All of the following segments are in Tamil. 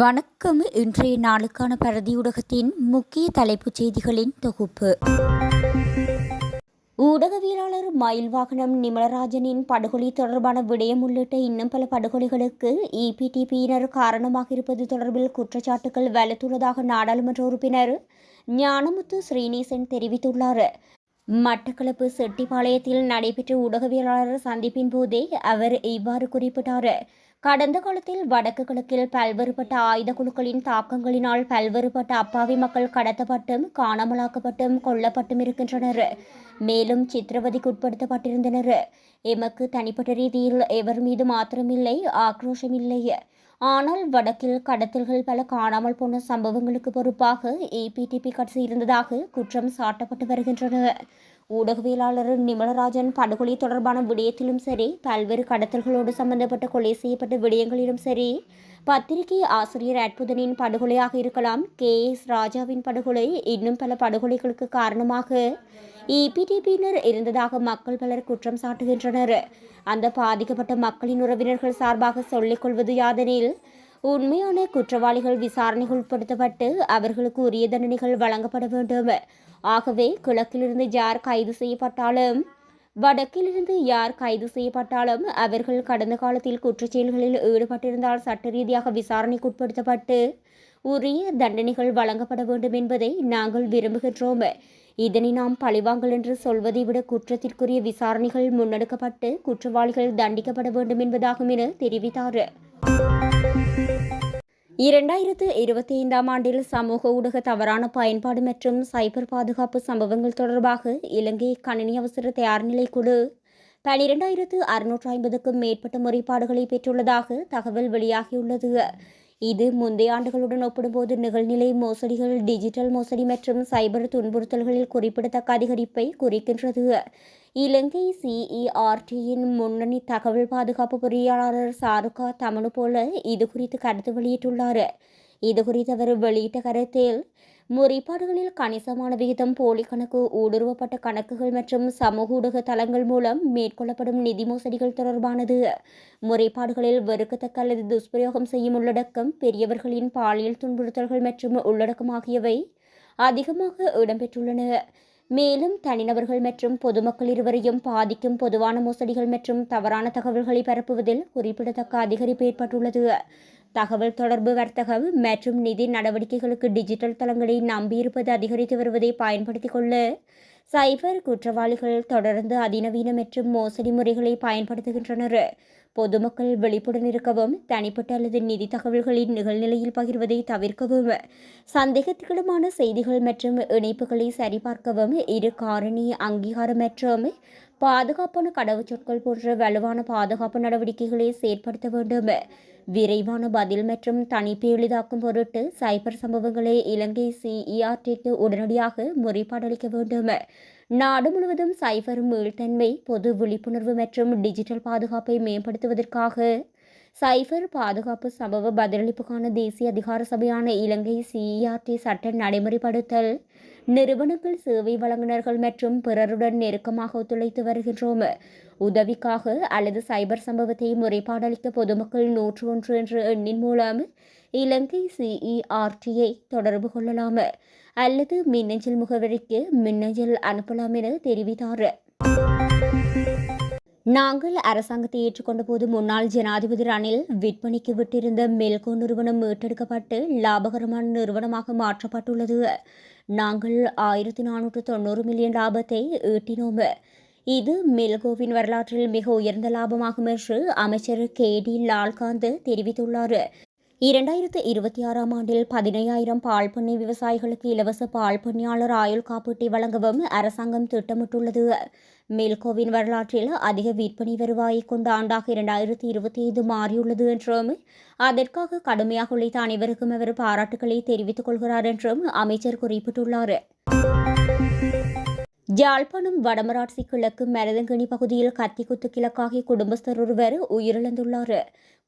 வணக்கம். இன்றைய நாளுக்கான பரதியூடகத்தின் முக்கிய தலைப்புச் செய்திகளின் தொகுப்பு. ஊடகவியலாளர் மயில் வாகனம் நிமலராஜனின் படுகொலை தொடர்பான விடயம் உள்ளிட்ட இன்னும் பல படுகொலைகளுக்கு இபிடிபியினர் காரணமாக இருப்பது தொடர்பில் குற்றச்சாட்டுகள் வலுத்துள்ளதாக நாடாளுமன்ற உறுப்பினர் ஞானமுத்து ஸ்ரீநேசன் தெரிவித்துள்ளார். மட்டக்களப்பு செட்டிப்பாளையத்தில் நடைபெற்ற ஊடகவியலாளர் சந்திப்பின் போதே அவர் இவ்வாறு குறிப்பிட்டார். கடந்த காலத்தில் வடக்கு கிழக்கில் பல்வேறுபட்ட ஆயுத குழுக்களின் தாக்கங்களினால் பல்வேறுபட்ட அப்பாவி மக்கள் கடத்தப்பட்டும் காணாமலாக்கப்பட்டும் கொல்லப்பட்டும் இருக்கின்றனர். மேலும் சித்திரவதைக்கு உட்படுத்தப்பட்டிருந்தனர். எமக்கு தனிப்பட்ட ரீதியில் எவர் மீது மாத்திரமில்லை ஆக்ரோஷமில்லை. ஆனால் வடக்கில் கடத்தல்கள் பல காணாமல் போன சம்பவங்களுக்கு பொறுப்பாக ஏபிடிபி கட்சி இருந்ததாக குற்றம் சாட்டப்பட்டு வருகின்றன. ஊடகவியலாளர் நிமலராஜன் படுகொலை தொடர்பான விடயத்திலும் சரி பல்வேறு கடத்தல்களோடு சம்பந்தப்பட்ட கொலை செய்யப்பட்ட விடயங்களிலும் சரி பத்திரிகை ஆசிரியர் அற்புதனின் படுகொலையாக இருக்கலாம் கே. எஸ். ராஜாவின் படுகொலை இன்னும் பல படுகொலைகளுக்கு காரணமாக இபிடிபியினர் இருந்ததாக மக்கள் பலர் குற்றம் சாட்டுகின்றனர். அந்த பாதிக்கப்பட்ட மக்களின் உறவினர்கள் சார்பாக சொல்லிக் கொள்வது யாதெனில் உண்மையான குற்றவாளிகள் விசாரணைகள் உட்படுத்தப்பட்டு அவர்களுக்கு உரிய தண்டனைகள் வழங்கப்பட வேண்டும். ஆகவே கிழக்கிலிருந்து யார் கைது செய்யப்பட்டாலும் வடக்கிலிருந்து யார் கைது செய்யப்பட்டாலும் அவர்கள் கடந்த காலத்தில் குற்றச்செயல்களில் ஈடுபட்டிருந்தால் சட்ட ரீதியாக விசாரணைக்குட்படுத்தப்பட்டு உரிய தண்டனைகள் வழங்கப்பட வேண்டும் என்பதை நாங்கள் விரும்புகின்றோம். இதனை நாம் பழிவாங்கல் என்று சொல்வதை விட குற்றத்திற்குரிய விசாரணைகள் முன்னெடுக்கப்பட்டு குற்றவாளிகள் தண்டிக்கப்பட வேண்டும் என்பதாகும் என தெரிவித்தார். இரண்டாயிரத்து இருபத்தி ஐந்தாம் ஆண்டில் சமூக ஊடக தவறான பயன்பாடு மற்றும் சைபர் பாதுகாப்பு சம்பவங்கள் தொடர்பாக இலங்கை கணினி அவசர தயார்நிலை குழு பனிரெண்டாயிரத்து அறுநூற்று ஐம்பதுக்கும் மேற்பட்ட முறைப்பாடுகளை பெற்றுள்ளதாக தகவல் வெளியாகியுள்ளது. இது முந்தைய ஆண்டுகளுடன் ஒப்பிடும்போது நிகழ்நிலை மோசடிகள் டிஜிட்டல் மோசடி மற்றும் சைபர் துன்புறுத்தல்களில் குறிப்பிடத்தக்க அதிகரிப்பை குறிக்கின்றது. இலங்கை சிஇஆர்டியின் முன்னணி தகவல் பாதுகாப்பு பொறியாளர் சாருகா தமனு போல இது குறித்து கருத்து வெளியிட்டுள்ளார். இது குறித்து அவர் வெளியிட்ட கருத்தில் முறைப்பாடுகளில் கணிசமான விகிதம் போலி கணக்கு ஊடுருவப்பட்ட கணக்குகள் மற்றும் சமூக ஊடக தளங்கள் மூலம் மேற்கொள்ளப்படும் நிதி மோசடிகள் தொடர்பானது. முறைப்பாடுகளில் வெறுக்கத்தக்க அல்லது துஷ்பிரயோகம் செய்யும் உள்ளடக்கம் பெரியவர்களின் பாலியல் துன்புறுத்தல்கள் மற்றும் உள்ளடக்கம் ஆகியவை அதிகமாக இடம்பெற்றுள்ளன. மேலும் தனிநபர்கள் மற்றும் பொதுமக்கள் இருவரையும் பாதிக்கும் பொதுவான மோசடிகள் மற்றும் தவறான தகவல்களை பரப்புவதில் குறிப்பிடத்தக்க அதிகரிப்பு ஏற்பட்டுள்ளது. தகவல் தொடர்பு வர்த்தகம் மற்றும் நிதி நடவடிக்கைகளுக்கு டிஜிட்டல் தளங்களை நம்பியிருப்பது அதிகரித்து வருவதை பயன்படுத்திக் கொள்ள சைபர் குற்றவாளிகள் தொடர்ந்து அதிநவீன மற்றும் மோசடி முறைகளை பயன்படுத்துகின்றனர். பொதுமக்கள் விழிப்புடன் இருக்கவும் தனிப்பட்ட அல்லது நிதி தகவல்களின் நிகழ்நிலையில் பகிர்வதை தவிர்க்கவும் சந்தேகத்துக்கிடமான செய்திகள் மற்றும் இணைப்புகளை சரிபார்க்கவும் இரு காரணி அங்கீகாரம் மற்றும் பாதுகாப்பான கடவுச்சொற்கள் போன்ற வலுவான பாதுகாப்பு நடவடிக்கைகளை செயற்படுத்த வேண்டும். விரைவான பதில் மற்றும் தனிப்பை எளிதாக்கும் பொருட்டு சைபர் சம்பவங்களை இலங்கை சிஇஆர்டிக்கு உடனடியாக முறைப்பாடளிக்க வேண்டும். நாடு முழுவதும் சைபர் மீள்தன்மை பொது விழிப்புணர்வு மற்றும் டிஜிட்டல் பாதுகாப்பை மேம்படுத்துவதற்காக சைபர் பாதுகாப்பு சம்பவ பதிலளிப்புக்கான தேசிய அதிகார சபையான இலங்கை சிஇஆர்டி சட்ட நடைமுறைப்படுத்தல் நிறுவனங்கள் சேவை வழங்குநர்கள் மற்றும் பிறருடன் நெருக்கமாக ஒத்துழைத்து வருகின்றோம். உதவிக்காக அல்லது சைபர் சம்பவத்தை முறைப்பாடளிக்க பொதுமக்கள் நூற்று ஒன்று என்ற எண்ணின் மூலம் இலங்கை சிஇஆர்டியை தொடர்பு கொள்ளலாம். அல்லது மின்னஞ்சல் முகவரிக்கு மின்னஞ்சல் அனுப்பலாம் என தெரிவித்தார். நாங்கள் அரசாங்கத்தை ஏற்றுக்கொண்ட போது முன்னாள் ஜனாதிபதி ரணில் விற்பனைக்கு விட்டிருந்த மெல்கோ நிறுவனம் மீட்டெடுக்கப்பட்டு லாபகரமான நிறுவனமாக மாற்றப்பட்டுள்ளது. நாங்கள் ஆயிரத்தி நானூற்று தொண்ணூறு மில்லியன் லாபத்தை ஈட்டினோம். இது மெல்கோவின் வரலாற்றில் மிக உயர்ந்த லாபமாகும் என்று அமைச்சர் கே டி லால்காந்த் தெரிவித்துள்ளார். இரண்டாயிரத்து இருபத்தி ஆறாம் ஆண்டில் பதினையாயிரம் பால் பண்ணை விவசாயிகளுக்கு இலவச பால் பண்ணையாளர் ஆயுள் காப்பீட்டை வழங்கவும் அரசாங்கம் திட்டமிட்டுள்ளது. மில்கோவின் வரலாற்றில் அதிக விற்பனை வருவாயை கொண்ட ஆண்டாக இரண்டாயிரத்தி இருபத்தி ஐந்து மாறியுள்ளது என்றும் அதற்காக கடுமையாக உழைத்த அனைவருக்கும் அவர் பாராட்டுகளை தெரிவித்துக் கொள்கிறார் என்றும் அமைச்சர் குறிப்பிட்டுள்ளார். ஜாழ்ப்பாணம் வடமராட்சி கிழக்கு மரதங்கனி பகுதியில் கத்தி குத்து கிழக்காகி குடும்பஸ்தர் ஒருவர் உயிரிழந்துள்ளார்.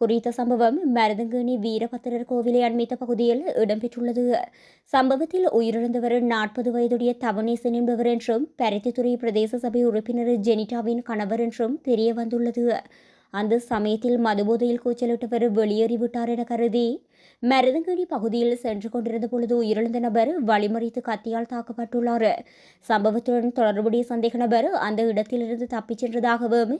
குறித்த சம்பவம் மரதங்கனி வீரபத்திரர் கோவிலை அண்மித்த பகுதியில் இடம்பெற்றுள்ளது. சம்பவத்தில் உயிரிழந்தவர் நாற்பது வயதுடைய தவனேசன் என்பவர் என்றும் பருத்தித்துறை பிரதேச சபை உறுப்பினர் ஜெனிட்டாவின் கணவர் என்றும் தெரிய வந்துள்ளது அந்த சமயத்தில் மதுபோதையில் கூச்சலிட்டவர் வெளியேறிவிட்டார் என கருதி மருதங்கடி பகுதியில் சென்று கொண்டிருந்த பொழுது உயிரிழந்த நபர் வழிமறித்து கத்தியால் தாக்கப்பட்டுள்ளார். சம்பவத்துடன் தொடர்புடைய சந்தேக நபர் அந்த இடத்திலிருந்து தப்பிச் சென்றதாகவும்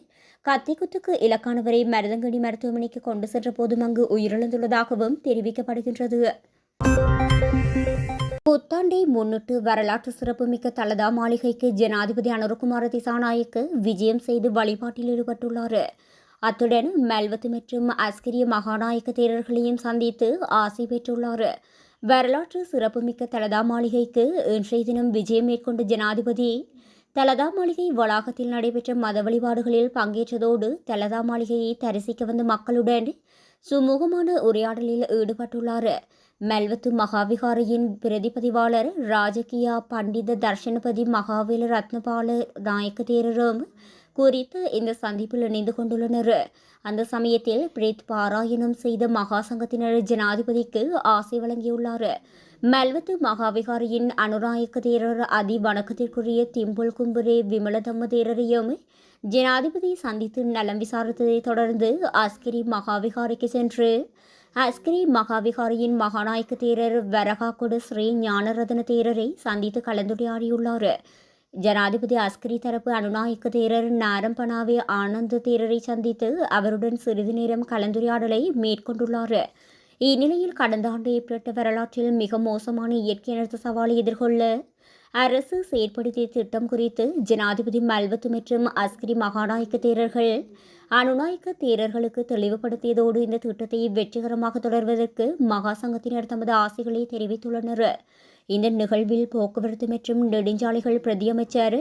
கத்தி குத்துக்கு இலக்கானவரை மருதங்கடி மருத்துவமனைக்கு கொண்டு சென்ற போதும் அங்கு உயிரிழந்துள்ளதாகவும் தெரிவிக்கப்படுகின்றது. புத்தாண்டை முன்னிட்டு வரலாற்று சிறப்புமிக்க தலதா மாளிகைக்கு ஜனாதிபதி அனுரகுமார திசாநாயக்கு விஜயம் செய்து வழிபாட்டில் ஈடுபட்டுள்ளார். அத்துடன் மெல்வத்து மற்றும் அஸ்கிரிய மகாநாயக்க தேரர்களையும் சந்தித்து ஆசை பெற்றுள்ளார். வரலாற்று சிறப்புமிக்க தலதா மாளிகைக்கு இன்றைய தினம் விஜயம் மேற்கொண்ட ஜனாதிபதி தலதா மாளிகை வளாகத்தில் நடைபெற்ற மத வழிபாடுகளில் பங்கேற்றதோடு தலதா மாளிகையை தரிசிக்க வந்த மக்களுடன் சுமூகமான உரையாடலில் ஈடுபட்டுள்ளார். மெல்வத்து மகாவிகாரியின் பிரதிபதிவாளர் ராஜகியா பண்டித தர்ஷனபதி மகாவேல ரத்னபால நாயக்க தேரரும் குறித்து இந்த சந்திப்பில் இணைந்து கொண்டுள்ளனர். அந்த சமயத்தில் பிரீத் பாராயணம் செய்த மகா சங்கத்தினர் ஜனாதிபதிக்கு ஆசை வழங்கியுள்ளார். மெல்வத்து மகாவிகாரியின் அனுராயக்க தேரர் அதி வணக்கத்திற்குரிய திம்புல் கும்புரே விமலதம்ம தேரரையும் ஜனாதிபதி சந்தித்து நலம் விசாரித்ததை தொடர்ந்து அஸ்கிரி மகாவிகாரிக்கு சென்று அஸ்கிரி மகாவிகாரியின் மகாநாயக்க தேரர் வரகாக்குடு ஸ்ரீ ஞானரத்ன தேரரை சந்தித்து கலந்துரையாடியுள்ளார். ஜனாதிபதி அஸ்கிரி தரப்பு அனுநாயக்க தேரர் நாரம்பனாவே ஆனந்த தேரரை சந்தித்து அவருடன் சிறிது நேரம் கலந்துரையாடலை மேற்கொண்டுள்ளார். இந்நிலையில் கடந்த ஆண்டு ஏற்பட்ட வரலாற்றில் மிக மோசமான இயற்கை அனர்த்த சவாலை எதிர்கொள்ள அரசு செயற்படுத்திய திட்டம் குறித்து ஜனாதிபதி மல்வத்து மற்றும் அஸ்கிரி மகாநாயக்க தேரர்கள் அனுநாயக்க தேரர்களுக்கு தெளிவுபடுத்தியதோடு இந்த திட்டத்தை வெற்றிகரமாக தொடர்வதற்கு மகா சங்கத்தினர் தமது ஆசைகளை தெரிவித்துள்ளனர். இந்த நிகழ்வில் போக்குவரத்து மற்றும் நெடுஞ்சாலைகள் பிரதியமைச்சர்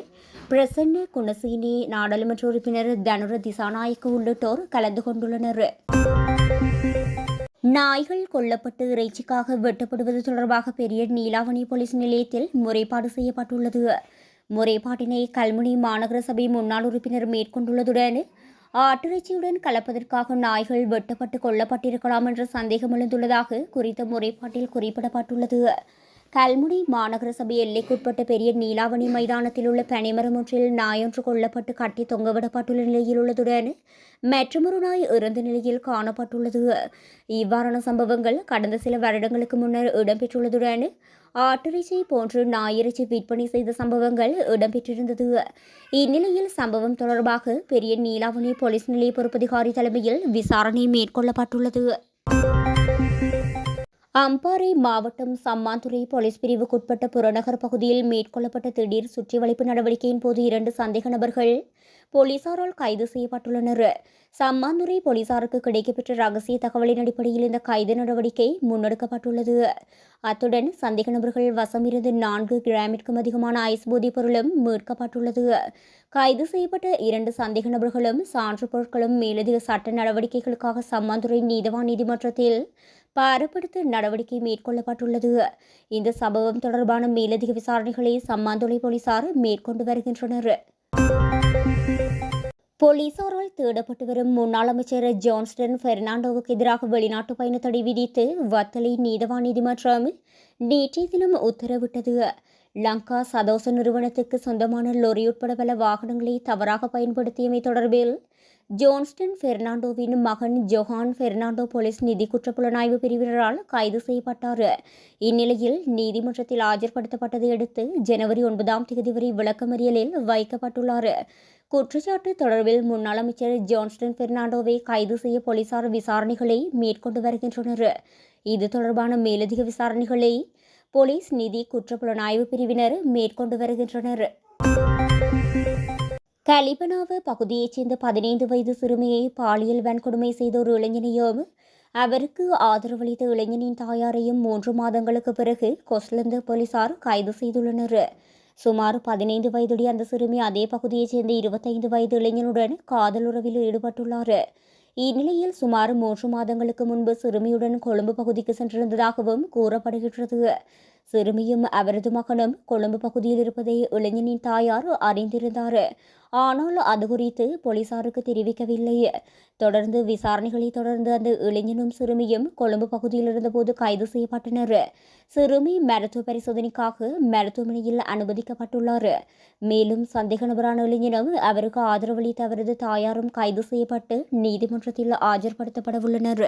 பிரசன்ன குணசீனி நாடாளுமன்ற உறுப்பினர் தனுர திசாநாயக்க உள்ளிட்டோர் கலந்து கொண்டுள்ளனர். நாய்கள் கொல்லப்பட்டு இறைச்சிக்காக வெட்டப்படுவது தொடர்பாக பெரிய நீலாவணி போலீஸ் நிலையத்தில் முறைப்பாடு செய்யப்பட்டுள்ளது. முறைப்பாட்டினை கல்முனை மாநகர சபை முன்னாள் உறுப்பினர் மேற்கொண்டுள்ளதுடன் ஆட்டிறைச்சியுடன் கலப்பதற்காக நாய்கள் வெட்டப்பட்டு கொல்லப்பட்டிருக்கலாம் என்ற சந்தேகம் எழுந்துள்ளதாக குறித்த முறைப்பாட்டில் குறிப்பிடப்பட்டுள்ளது. கல்முனை மாநகர சபை எல்லைக்குட்பட்ட பெரிய நீலாவணி மைதானத்தில் உள்ள பனைமரம் ஒன்றில் நாயொன்று கொல்லப்பட்டு கட்டி தொங்கவிடப்பட்டுள்ள நிலையில் உள்ளதுடன் மற்றொரு நாய் இறந்த நிலையில் காணப்பட்டுள்ளது. இவ்வாறான சம்பவங்கள் கடந்த சில வருடங்களுக்கு முன்னர் இடம்பெற்றுள்ளதுடன் ஆட்டிறைச்சி போன்று நாயிறைச்சி விற்பனை செய்த சம்பவங்கள் இடம்பெற்றிருந்தது. இந்நிலையில் சம்பவம் தொடர்பாக பெரிய நீலாவணி போலீஸ் நிலைய பொறுப்பதிகாரி தலைமையில் விசாரணை மேற்கொள்ளப்பட்டுள்ளது. அம்பாறை மாவட்டம் சம்மாந்துறை போலீஸ் பிரிவுக்குட்பட்ட புறநகர் பகுதியில் மேற்கொள்ளப்பட்ட திடீர் சுற்றிவளைப்பு நடவடிக்கையின் போது இரண்டு சந்தேக நபர்கள் போலீசாரால் கைது செய்யப்பட்டுள்ளனர். சம்மாந்துறை போலீசாருக்கு கிடைக்கப்பெற்ற ரகசிய தகவலின் அடிப்படையில் இந்த கைது நடவடிக்கை முன்னெடுக்கப்பட்டுள்ளது. அத்துடன் சந்தேக நபர்கள் வசமிருந்து நான்கு கிராமிற்கும் அதிகமான ஐஸ் போதைப் பொருளும் மீட்கப்பட்டுள்ளது. கைது செய்யப்பட்ட இரண்டு சந்தேக நபர்களும் சான்று பொருட்களும் மேலதிக சட்ட நடவடிக்கைகளுக்காக சம்மாந்துறை நீதவான் நீதிமன்றத்தில் பாரப்படுத்த நடவடிக்கை மேற்கொள்ளப்பட்டுள்ளது. இந்த சம்பவம் தொடர்பான மேலதிக விசாரணைகளை சம்மாந்துளை போலீசார் மேற்கொண்டு வருகின்றனர். போலீசாரால் தேடப்பட்டு வரும் முன்னாள் அமைச்சர் ஜான்ஸ்டன் பெர்னாண்டோவுக்கு எதிராக வெளிநாட்டு பயண தடை விதித்து வத்தலை நீதவான் நீதிமன்றம் நேற்றைய தினம் உத்தரவிட்டது. லங்கா சதோச நிறுவனத்துக்கு சொந்தமான லொரி உட்பட பல வாகனங்களை தவறாக பயன்படுத்தியமை தொடர்பில் ஜோன்ஸ்டன் பெர்னாண்டோவின் மகன் ஜொஹான் பெர்னாண்டோ போலீஸ் நிதி குற்றப்புலனாய்வு பிரிவினரால் கைது செய்யப்பட்டார். இந்நிலையில் நீதிமன்றத்தில் ஆஜர்படுத்தப்பட்டதை அடுத்து ஜனவரி ஒன்பதாம் தேதி வரை விளக்கமறியலில் வைக்கப்பட்டுள்ளார். குற்றச்சாட்டு தொடர்பில் முன்னாள் அமைச்சர் ஜான்ஸ்டன் பெர்னாண்டோவை கைது செய்ய போலீசார் விசாரணைகளை மேற்கொண்டு வருகின்றனர். இது தொடர்பான மேலதிக விசாரணைகளை போலீஸ் நிதி குற்றப்புலனாய்வு பிரிவினர் மேற்கொண்டு வருகின்றனர். கலிபனாவு பகுதியைச் சேர்ந்த பதினைந்து வயது சிறுமியை பாலியல் வன்கொடுமை செய்த ஒரு இளைஞனையும் அவருக்கு ஆதரவளித்த இளைஞனின் தாயாரையும் மூன்று மாதங்களுக்கு பிறகு கொஸ்லந்து போலீசார் கைது செய்துள்ளனர். சுமார் பதினைந்து வயதுடைய அந்த சிறுமி அதே பகுதியைச் சேர்ந்த இருபத்தைந்து வயது இளைஞனுடன் காதல் உறவில் ஈடுபட்டுள்ளார். இந்நிலையில் சுமார் மூன்று மாதங்களுக்கு முன்பு சிறுமியுடன் கொழும்பு பகுதிக்கு சென்றிருந்ததாகவும் கூறப்படுகின்றது. சிறுமியும் அவரது மகனும் கொழும்பு பகுதியில் இருப்பதை இளைஞனின் தாயார் அறிந்திருந்தார். ஆனால் அது குறித்து போலீசாருக்கு தெரிவிக்கவில்லை. தொடர்ந்து விசாரணைகளை தொடர்ந்து அந்த இளைஞனும் சிறுமியும் கொழும்பு பகுதியில் இருந்தபோது கைது செய்யப்பட்டனர். சிறுமி மருத்துவ பரிசோதனைக்காக மருத்துவமனையில் அனுமதிக்கப்பட்டுள்ளார். மேலும் சந்தேக நபரான இளைஞனும் அவருக்கு ஆதரவளித்த அவரது தாயாரும் கைது செய்யப்பட்டு நீதிமன்றத்தில் ஆஜர்படுத்தப்பட உள்ளனர்